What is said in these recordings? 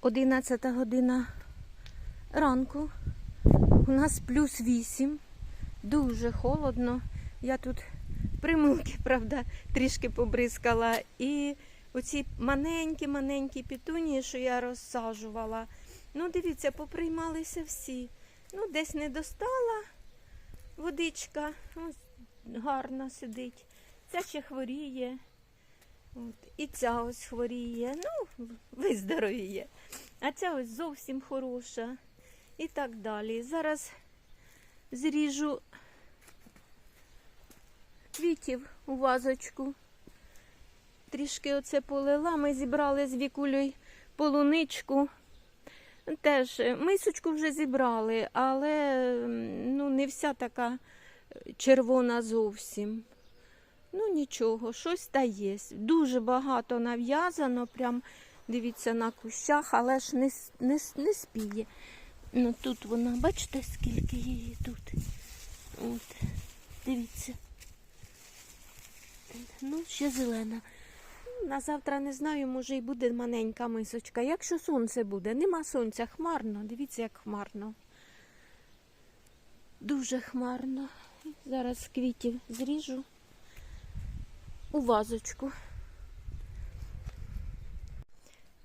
11 година ранку. У нас плюс 8. Дуже холодно. Я тут примулки, правда, трішки побризкала. І оці маленькі-маленькі пітунії, що я розсаджувала. Ну, дивіться, поприймалися всі. Ну, десь не достала водичка. Ось гарно сидить. Ця ще хворіє. От. І ця ось хворіє. Ну, виздоровіє. А ця ось зовсім хороша. І так далі. Зараз зріжу квітів у вазочку. Трішки оце полила. Ми зібрали з вікулею полуничку. Теж е, мисочку вже зібрали, але ну, не вся така е, червона зовсім. Ну нічого, щось та є. Дуже багато нав'язано, прям дивіться на кущах, але ж не, не, не спіє. Ну тут вона, бачите, скільки її тут. От, дивіться. Ну, ще зелена. На завтра не знаю, може і буде маленька мисочка. Якщо сонце буде, нема сонця, хмарно. Дивіться, як хмарно. Дуже хмарно. Зараз квітів зріжу у вазочку.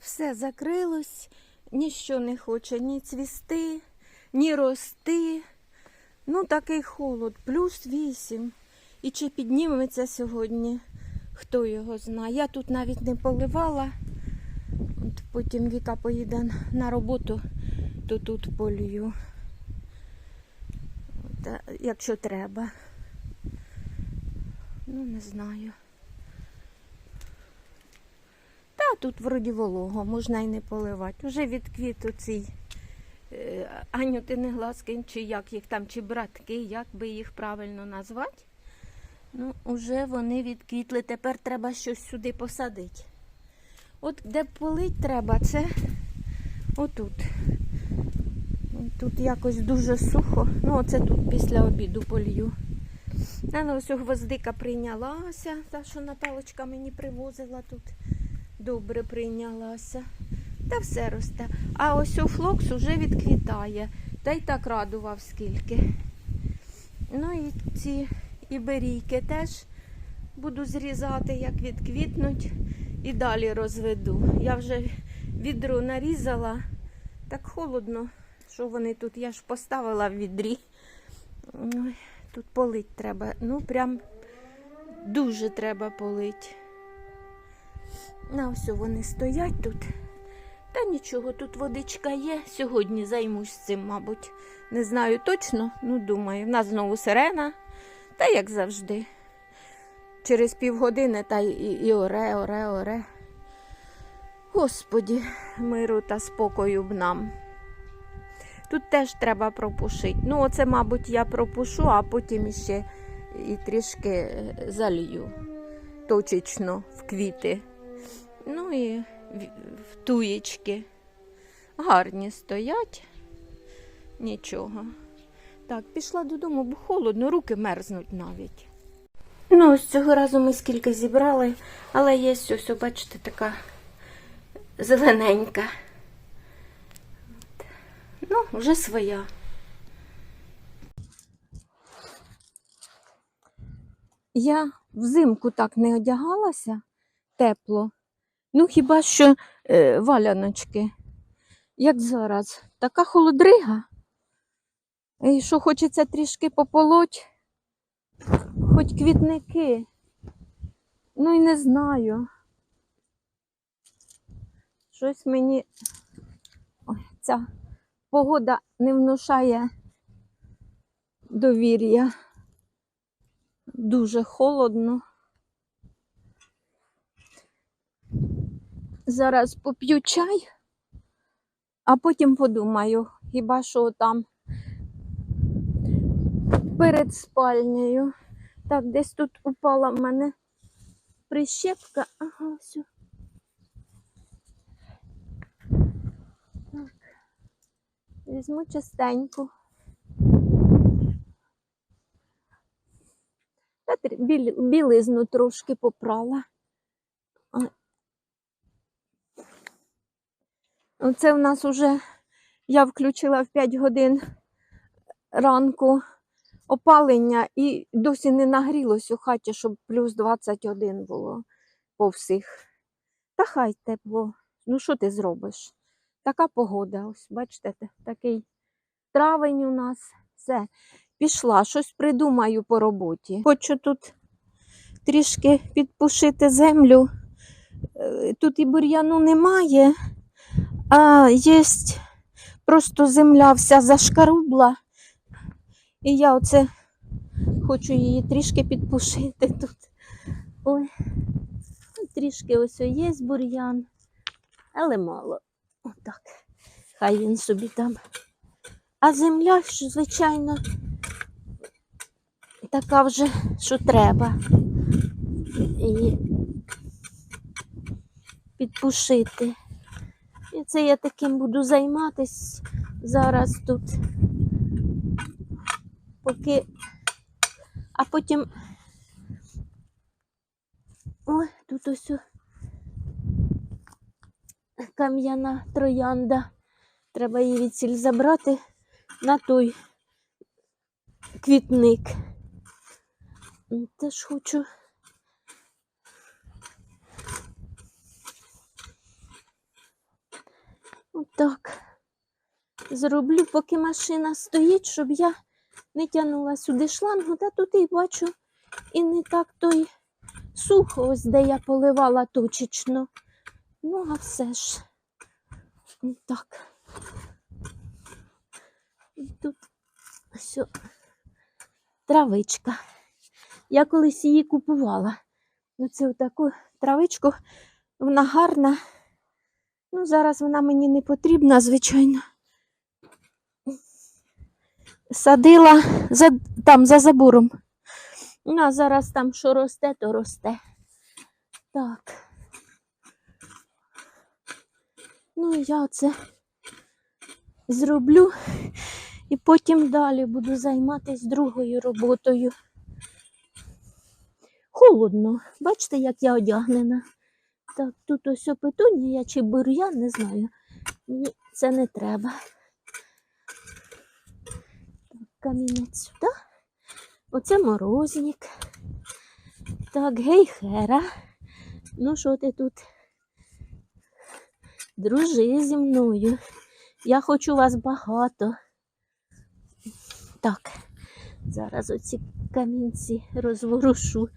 Все закрилось, ніщо не хоче ні цвісти, ні рости. Ну, такий холод, плюс вісім. І чи підніметься сьогодні, хто його знає. Я тут навіть не поливала. От потім Віка поїде на роботу, то тут полью. От, якщо треба. Ну, не знаю. Та тут вроді волого, можна й не поливати. Уже відквіт оцій е, Анютини глазки, чи як їх там, чи братки, як би їх правильно назвати. Ну, уже вони відквітли. Тепер треба щось сюди посадити. От де полить треба, це отут. Тут якось дуже сухо. Ну, оце тут після обіду полью. А ну, ось гвоздика прийнялася, та, що Наталочка мені привозила тут. Добре прийнялася. Та все росте. А ось у флокс уже відквітає. Та й так радував скільки. Ну і ці іберійки теж буду зрізати, як відквітнуть, і далі розведу. Я вже відро нарізала. Так холодно, що вони тут. Я ж поставила в відрі. Тут полить треба. Ну, прям дуже треба полить. На ось вони стоять тут. Та нічого, тут водичка є. Сьогодні займусь цим, мабуть. Не знаю точно, ну думаю. В нас знову сирена. Та як завжди. Через півгодини та і, і оре, оре, оре. Господі, миру та спокою б нам. Тут теж треба пропушити. Ну, оце, мабуть, я пропушу, а потім іще і трішки залью точечно в квіти. Ну і туєчки. Гарні стоять. Нічого. Так, пішла додому, бо холодно, руки мерзнуть навіть. Ну, ось цього разу ми скільки зібрали, але є ось, бачите, така зелененька. Ну, вже своя. Я взимку так не одягалася тепло. Ну, хіба що е, валяночки, як зараз. Така холодрига. І що хочеться трішки пополоть, хоч квітники. Ну і не знаю. Щось мені Ой, ця погода не внушає довір'я. Дуже холодно. Зараз поп'ю чай, а потім подумаю, хіба що там перед спальнею. Так, десь тут упала в мене прищепка. Ага, все. Так. Візьму частеньку. Білизну трошки попрала. А. Оце в нас уже я включила в 5 годин ранку опалення і досі не нагрілось у хаті, щоб плюс 21 було по всіх. Та хай тепло. Ну що ти зробиш? Така погода. Ось, бачите, такий травень у нас. Все, пішла, щось придумаю по роботі. Хочу тут трішки підпушити землю. Е, Тут і бур'яну немає, а є просто земля вся зашкарубла. І я оце хочу її трішки підпушити тут. Ой, трішки ось є бур'ян, але мало. Отак. Хай він собі там. А земля, ж, звичайно, така вже, що треба. І підпушити. І це я таким буду займатись зараз тут. Поки, а потім. Ой, тут ось кам'яна троянда. Треба її відсіль забрати на той квітник. Теж хочу. Отак. Зроблю, поки машина стоїть, щоб я не тягнула сюди шлангу, та тут і бачу, і не так той сухо, ось де я поливала точечно. Ну, а все ж. Так. І Тут все травичка. Я колись її купувала. Ну, це таку травичку, вона гарна. Ну, зараз вона мені не потрібна, звичайно. Садила за, там за забором. Ну, а зараз там що росте, то росте. Так. Ну, я це зроблю і потім далі буду займатися другою роботою. Холодно. Бачите, як я одягнена. Так, тут ось петунія чи бур'ян, не знаю. Мені це не треба. Так, камінець сюди. Оце морозник. Так, гейхера. Ну, що ти тут? Дружи зі мною. Я хочу вас багато. Так, зараз оці камінці розворушу.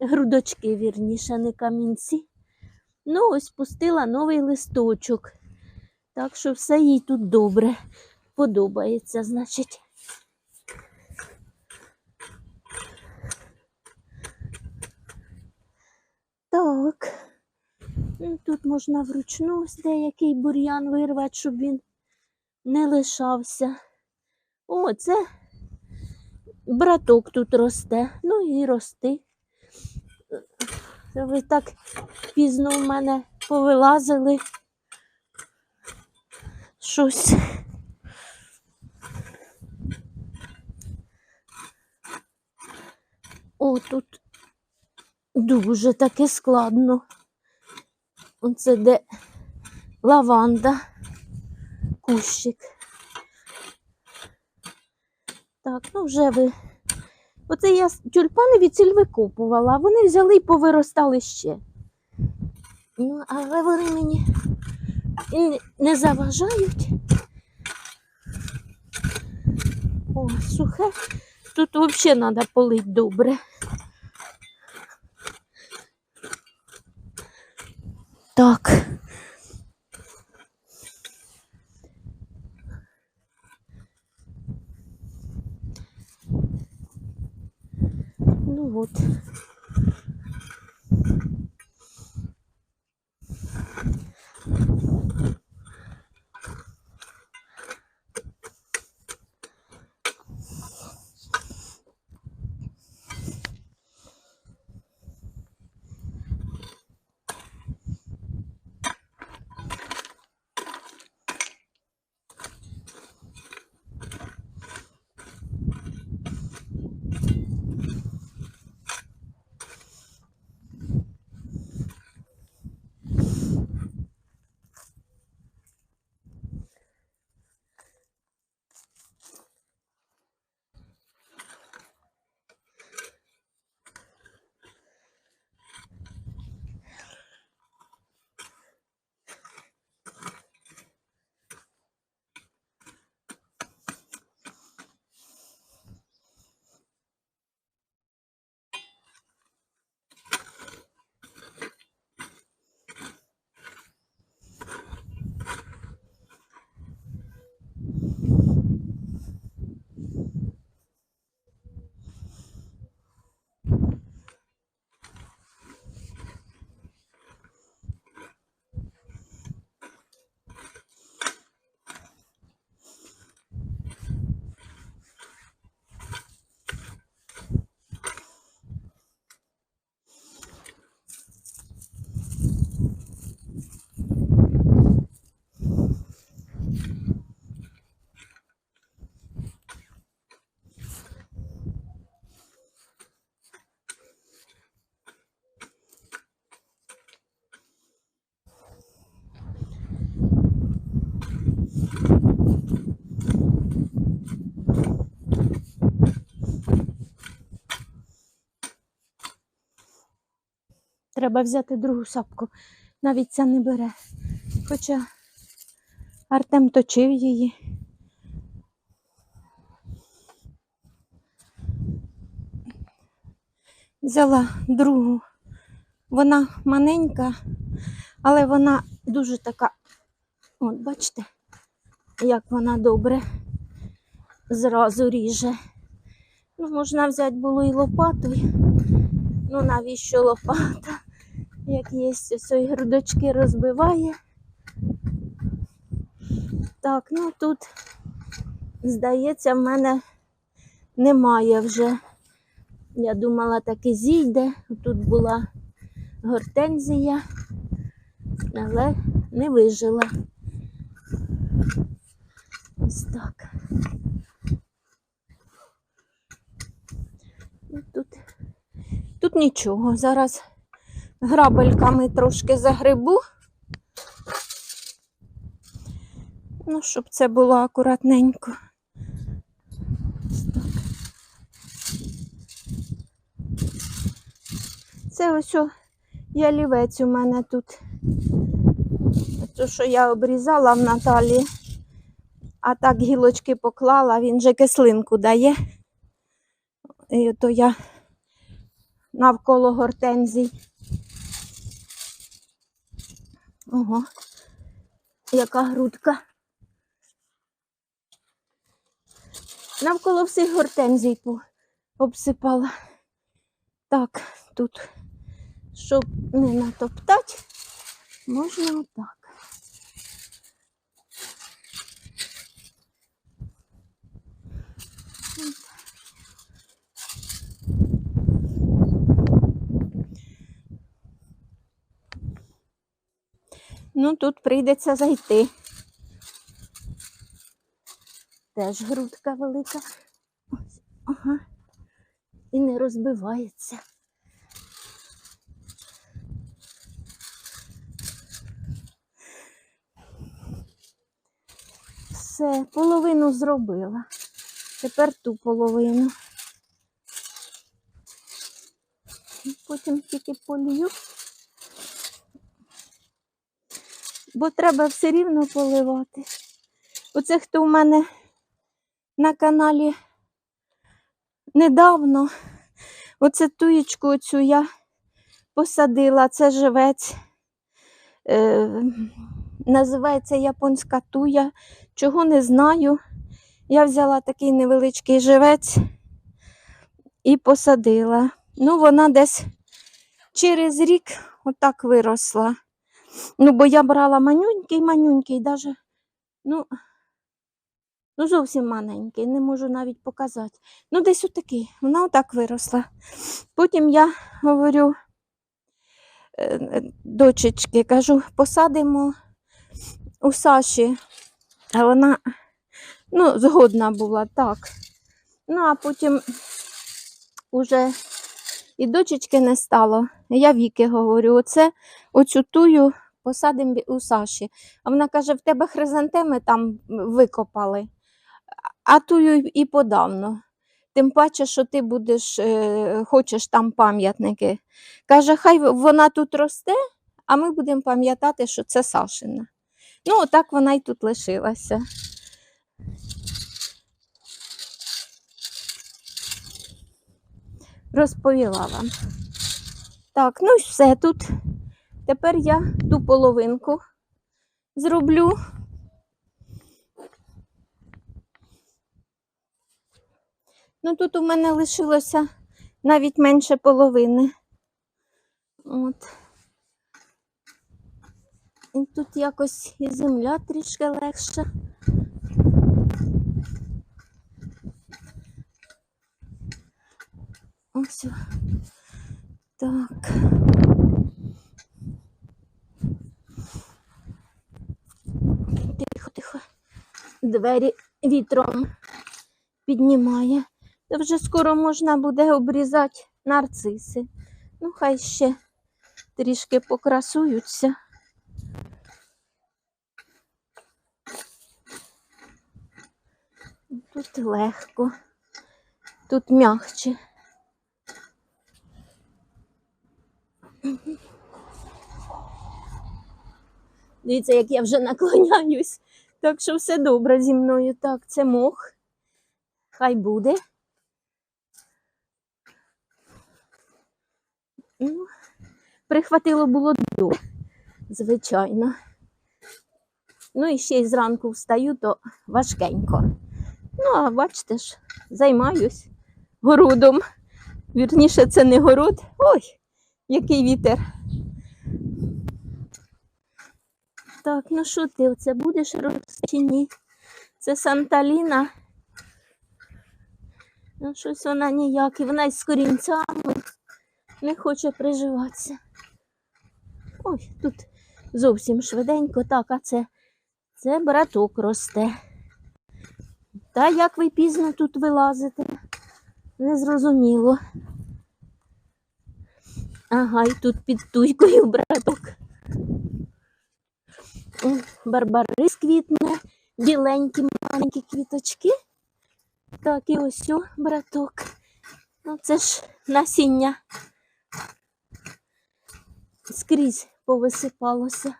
Грудочки, вірніше, не камінці. Ну, ось пустила новий листочок. Так що все їй тут добре подобається, значить. Так. Ну, Тут можна вручну деякий бур'ян вирвати, щоб він не лишався. О, це браток тут росте. Ну і рости. Це ви так пізно в мене повилазили. Щось. О, тут дуже таке складно. Оце де лаванда, кущик. Так, ну вже ви. Оце я тюльпани від ціль викопувала, а вони взяли і повиростали ще. Ну, але вони мені не заважають. О, сухе. Тут взагалі треба полити добре. Так. Треба взяти другу сапку. Навіть ця не бере. Хоча Артем точив її. Взяла другу. Вона маленька, але вона дуже така. От, бачите, як вона добре зразу ріже. Ну, можна взяти було і лопатою. Ну, навіщо лопата? Як є, ось і грудочки розбиває. Так, ну тут, здається, в мене немає вже. Я думала, таки зійде. Тут була гортензія, але не вижила. Ось так. Ну, Тут, тут нічого. Зараз грабельками трошки загребу. Ну, щоб це було акуратненько. Це ось ялівець у мене тут. Те, що я обрізала в Наталі, а так гілочки поклала, він же кислинку дає. І то я навколо гортензій. Ого, яка грудка. Навколо всіх гортензій обсипала. Так, тут, щоб не натоптати, можна отак. Ну, тут прийдеться зайти. Теж грудка велика. Ось, ага. І не розбивається. Все, половину зробила. Тепер ту половину. Потім тільки полью. Бо треба все рівно поливати. Оце хто у мене на каналі недавно. Оце туєчку оцю я посадила, це живець. Е, називається японська туя. Чого не знаю. Я взяла такий невеличкий живець і посадила. Ну, вона десь через рік отак виросла. Ну, бо я брала манюнький, манюнький, даже, ну, ну зовсім маленький, не можу навіть показати. Ну, десь отакий, вона отак виросла. Потім я говорю е, е, дочечки, кажу, посадимо у Саші. А вона, ну, згодна була, так. Ну, а потім уже і дочечки не стало. Я Віки говорю, оце оцю тую посадимо у Саші. А вона каже: в тебе хризантеми там викопали, а тую і подавно. Тим паче, що ти будеш, е, хочеш там пам'ятники. Каже, хай вона тут росте, а ми будемо пам'ятати, що це Сашина. Ну, отак вона й тут лишилася. Розповіла вам. Так, ну і все тут. Тепер я ту половинку зроблю. Ну, тут у мене лишилося навіть менше половини. От. І тут якось і земля трішки легша. Ось. Так. Тихо. Двері вітром піднімає. Та вже скоро можна буде обрізати нарциси. Ну, хай ще трішки покрасуються. Тут легко, тут м'ягче. Дивіться, як я вже наклоняюсь. Так що все добре зі мною. Так, це мох. Хай буде. Ну, прихватило було до, звичайно. Ну і ще й зранку встаю, то важкенько. Ну, а бачите ж, займаюсь городом. Вірніше, це не город. Ой, який вітер. Так, ну що ти оце будеш рости чи ні? Це Санталіна. Ну, щось вона ніяк, і вона із корінцями не хоче приживатися. Ой, тут зовсім швиденько. Так, а це, це браток росте. Та як ви пізно тут вилазите? Незрозуміло. Ага, і тут під туйкою браток. Барбарис квітне, біленькі маленькі квіточки. Так, і ось о, браток. Ну, це ж насіння скрізь повисипалося.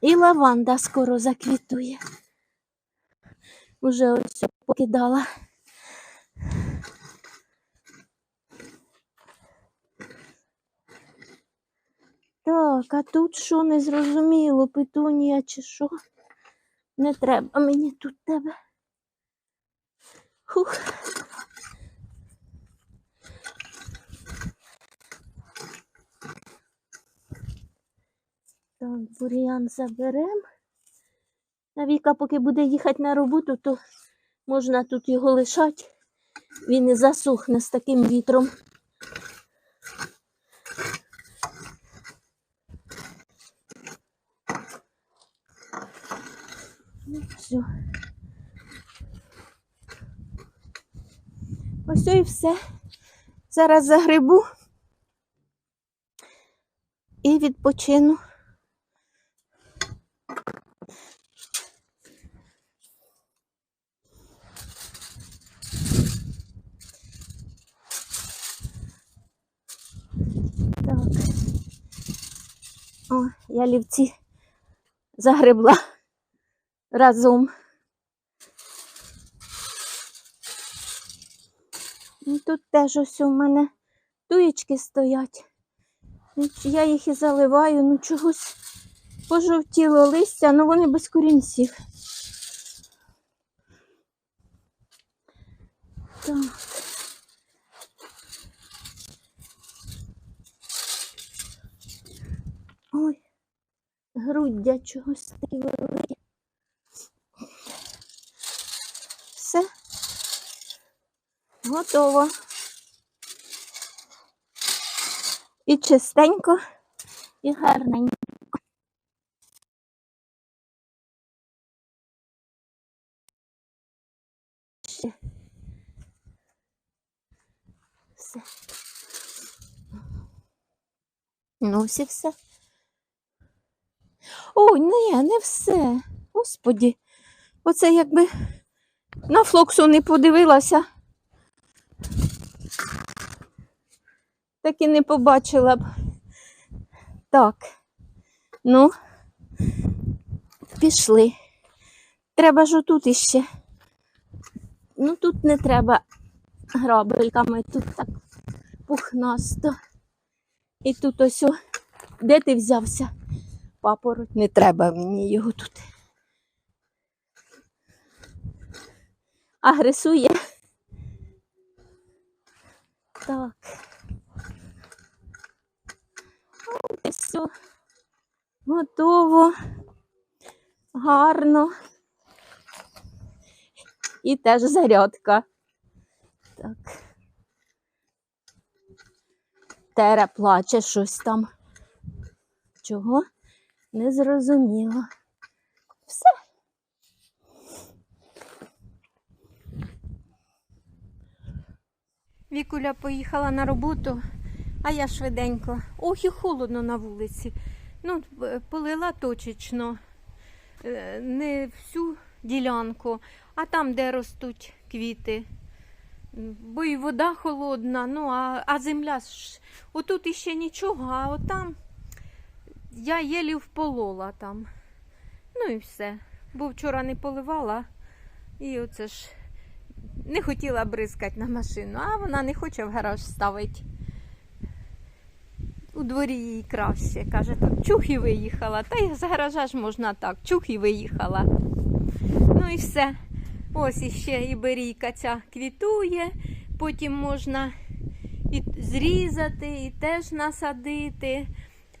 І лаванда скоро заквітує. Уже ось покидала. Так, тут що не зрозуміло, петунія чи що? Не треба мені тут тебе. Хух. Так, бур'ян заберемо. А Віка, поки буде їхати на роботу, то можна тут його лишати. Він і засохне з таким вітром. Все. Ось і все. Зараз загребу і відпочину. Так. О, я лівці загребла разом. І тут теж ось у мене туєчки стоять. Ну, Я їх і заливаю, ну чогось пожовтіло листя, ну вони без корінців. Так. Ой, груддя чогось такі великі. Все. Готово. І чистенько, і гарненько. Все. Ну, ось і все. Ой, ні, не все. Господі. Оце якби на флоксу не подивилася. Так і не побачила б. Так. Ну, пішли. Треба ж отут іще. Ну тут не треба грабельками, тут так пухнасто. І тут ось, о, де ти взявся? Папороть, не треба мені його тут. Агресує. Так. Все. Готово. Гарно. І теж зарядка. Так. Тера плаче щось там. Чого? Не зрозуміло. Все. Вікуля поїхала на роботу, а я швиденько. Ох, і холодно на вулиці. Ну, е, полила точечно, е, не всю ділянку, а там, де ростуть квіти. Бо і вода холодна, ну а, а земля ж отут іще нічого, а отам я єлі вполола там. Ну і все. Бо вчора не поливала, і оце ж не хотіла бризкати на машину, а вона не хоче в гараж ставити. У дворі їй краще. Каже, тут чух і виїхала. Та й з гаража ж можна так, чух і виїхала. Ну і все. Ось іще і берійка ця квітує, потім можна і зрізати, і теж насадити.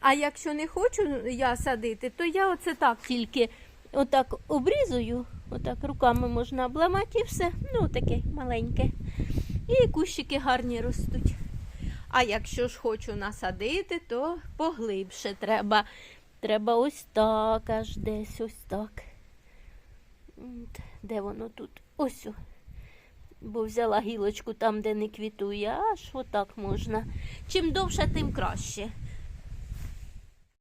А якщо не хочу я садити, то я оце так тільки отак обрізую, отак руками можна обламати і все. Ну, таке маленьке. І кущики гарні ростуть. А якщо ж хочу насадити, то поглибше треба. Треба ось так, аж десь ось так. Де воно тут? Ось. Бо взяла гілочку там, де не квітує, аж отак можна. Чим довше, тим краще.